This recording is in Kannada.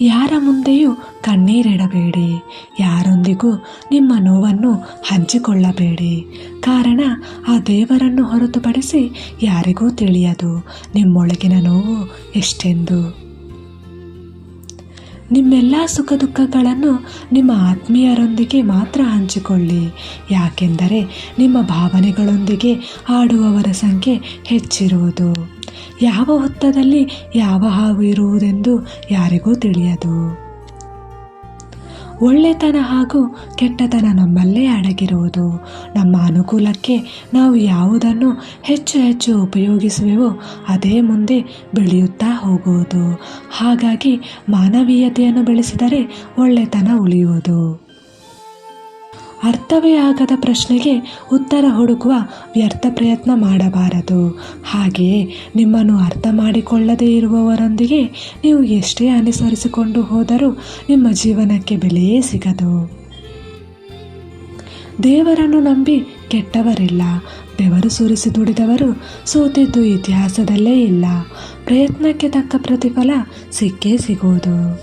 ಯಾರ ಮುಂದೆಯೂ ಕಣ್ಣೀರಿಡಬೇಡಿ. ಯಾರೊಂದಿಗೂ ನಿಮ್ಮ ನೋವನ್ನು ಹಂಚಿಕೊಳ್ಳಬೇಡಿ. ಕಾರಣ, ಆ ದೇವರನ್ನು ಹೊರತುಪಡಿಸಿ ಯಾರಿಗೂ ತಿಳಿಯದು. ನಿಮ್ಮೊಳಗಿನ ನೋವು ಎಷ್ಟೆಂದು. ನಿಮ್ಮೆಲ್ಲ ಸುಖ ದುಃಖಗಳನ್ನು ನಿಮ್ಮ ಆತ್ಮೀಯರೊಂದಿಗೆ ಮಾತ್ರ ಹಂಚಿಕೊಳ್ಳಿ. ಯಾಕೆಂದರೆ ನಿಮ್ಮ ಭಾವನೆಗಳೊಂದಿಗೆ ಆಡುವವರ ಸಂಖ್ಯೆ ಹೆಚ್ಚಿರುವುದು. ಯಾವ ಹೊತ್ತದಲ್ಲಿ ಯಾವ ಹಾವು ಇರುವುದೆಂದು ಯಾರಿಗೂ ತಿಳಿಯದು. ಒಳ್ಳೆತನ ಹಾಗೂ ಕೆಟ್ಟತನ ನಮ್ಮಲ್ಲೇ ಅಡಗಿರುವುದು. ನಮ್ಮ ಅನುಕೂಲಕ್ಕೆ ನಾವು ಯಾವುದನ್ನು ಹೆಚ್ಚು ಹೆಚ್ಚು ಉಪಯೋಗಿಸುವೆವೋ ಅದೇ ಮುಂದೆ ಬೆಳೆಯುತ್ತಾ ಹೋಗುವುದು. ಹಾಗಾಗಿ ಮಾನವೀಯತೆಯನ್ನು ಬೆಳೆಸಿದರೆ ಒಳ್ಳೆತನ ಉಳಿಯುವುದು. ಅರ್ಥವೇ ಆಗದ ಪ್ರಶ್ನೆಗೆ ಉತ್ತರ ಹುಡುಕುವ ವ್ಯರ್ಥ ಪ್ರಯತ್ನ ಮಾಡಬಾರದು. ಹಾಗೆಯೇ ನಿಮ್ಮನ್ನು ಅರ್ಥ ಮಾಡಿಕೊಳ್ಳದೇ ಇರುವವರೊಂದಿಗೆ ನೀವು ಎಷ್ಟೇ ಅನುಸರಿಸಿಕೊಂಡು ಹೋದರೂ ನಿಮ್ಮ ಜೀವನಕ್ಕೆ ಬೆಲೆಯೇ ಸಿಗದು. ದೇವರನ್ನು ನಂಬಿ ಕೆಟ್ಟವರಿಲ್ಲ. ಬೆವರು ಸುರಿಸಿ ದುಡಿದವರು ಸೋತಿದ್ದು ಇತಿಹಾಸದಲ್ಲೇ ಇಲ್ಲ. ಪ್ರಯತ್ನಕ್ಕೆ ತಕ್ಕ ಪ್ರತಿಫಲ ಸಿಕ್ಕೇ ಸಿಗುವುದು.